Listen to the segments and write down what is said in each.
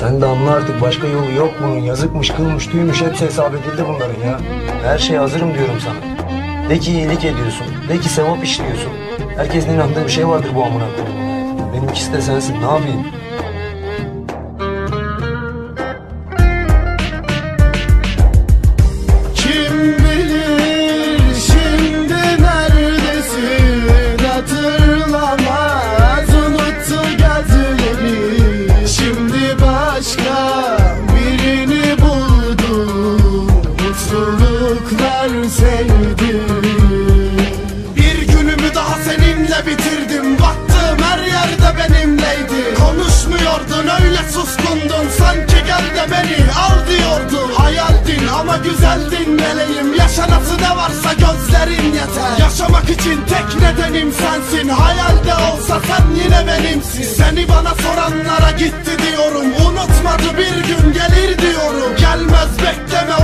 Sen de anla artık başka yolu yok bunun. Yazıkmış, kılmış, tüymüş hepsi hesap edildi bunların ya. Her şeye hazırım diyorum sana. De ki iyilik ediyorsun. De ki sevap işliyorsun. Herkesin inandığı bir şey vardır bu amına hayatında. Benimkisi de sensin. Ne yapayım? Bitirdim. Baktığım her yerde benimleydi. Konuşmuyordun öyle suskundun. Sanki gel de beni al diyordun. Hayaldin ama güzeldin meleğim. Yaşanası ne varsa gözlerin yeter. Yaşamak için tek nedenim sensin. Hayalde olsa sen yine benimsin. Seni bana soranlara gitti diyorum. Unutmadı bir gün gelir diyorum. Gelmez bekleme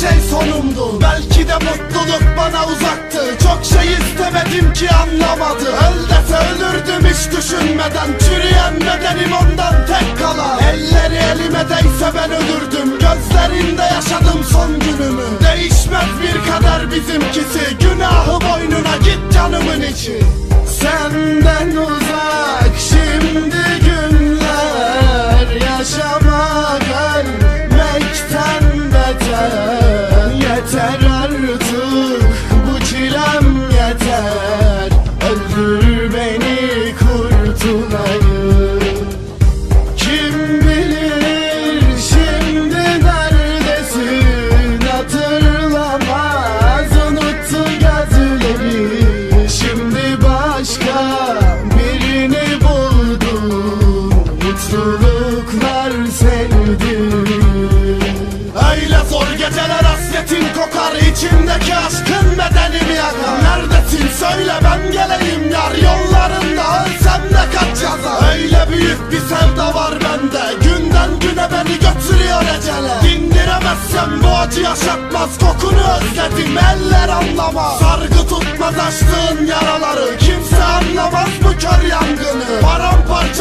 Şey sonumdu. Belki de mutluluk bana uzaktı Çok şey istemedim ki anlamadı. Öl ölürdüm hiç düşünmeden. Çürüyen bedenim ondan tek kalan Elleri elime değse ben ölürdüm. Gözlerinde yaşadım son günümü. Değişmez bir kader bizimkisi. Günahı boynuna git canımın içi. Senden uzak birini buldum Mutluluklar sevdim. Öyle zor geceler hasretin kokar içimdeki aşkın bedenimi yakar. Neredesin? Söyle ben geleyim yar Yollarında Kokunu özledim eller anlamaz Sargı tutmaz açtığın yaraları. Kimse anlamaz bu kör yangını. Paramparça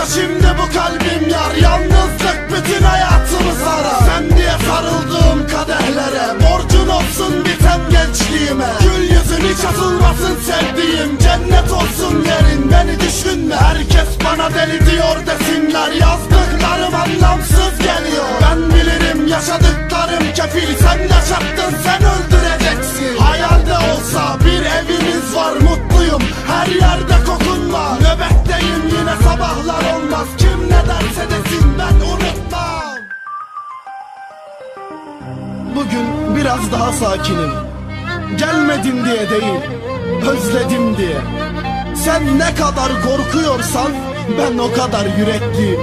olsa bir evimiz var mutluyum. Her yerde kokun var Nöbetteyim yine sabahlar olmaz. Kim ne derse desin ben unutmam. Bugün biraz daha sakinim. Gelmedin diye değil Özledim diye. Sen ne kadar korkuyorsan Ben o kadar yürekliyim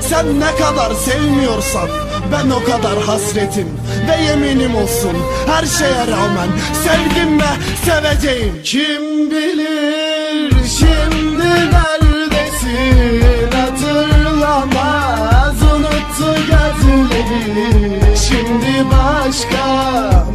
Sen ne kadar sevmiyorsan Ben o kadar hasretim Ve yeminim olsun Her şeye rağmen. Sevdim ve seveceğim Kim bilir Şimdi neredesin? Hatırlamaz Unuttu gözleri Şimdi başka